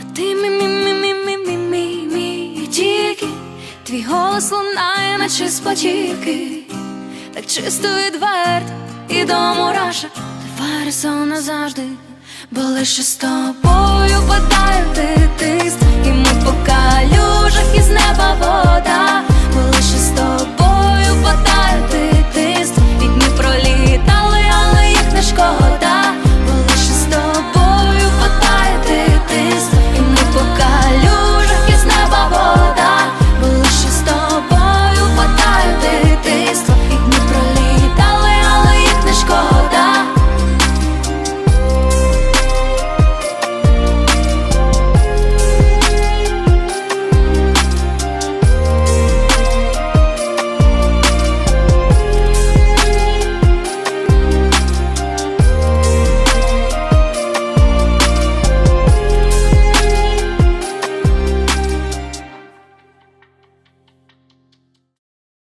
А ти мій, тільки. Твій голос лунає, наче з так чисто відверто і до мураша ти сон назавжди, бо лише з тобою падає дитинство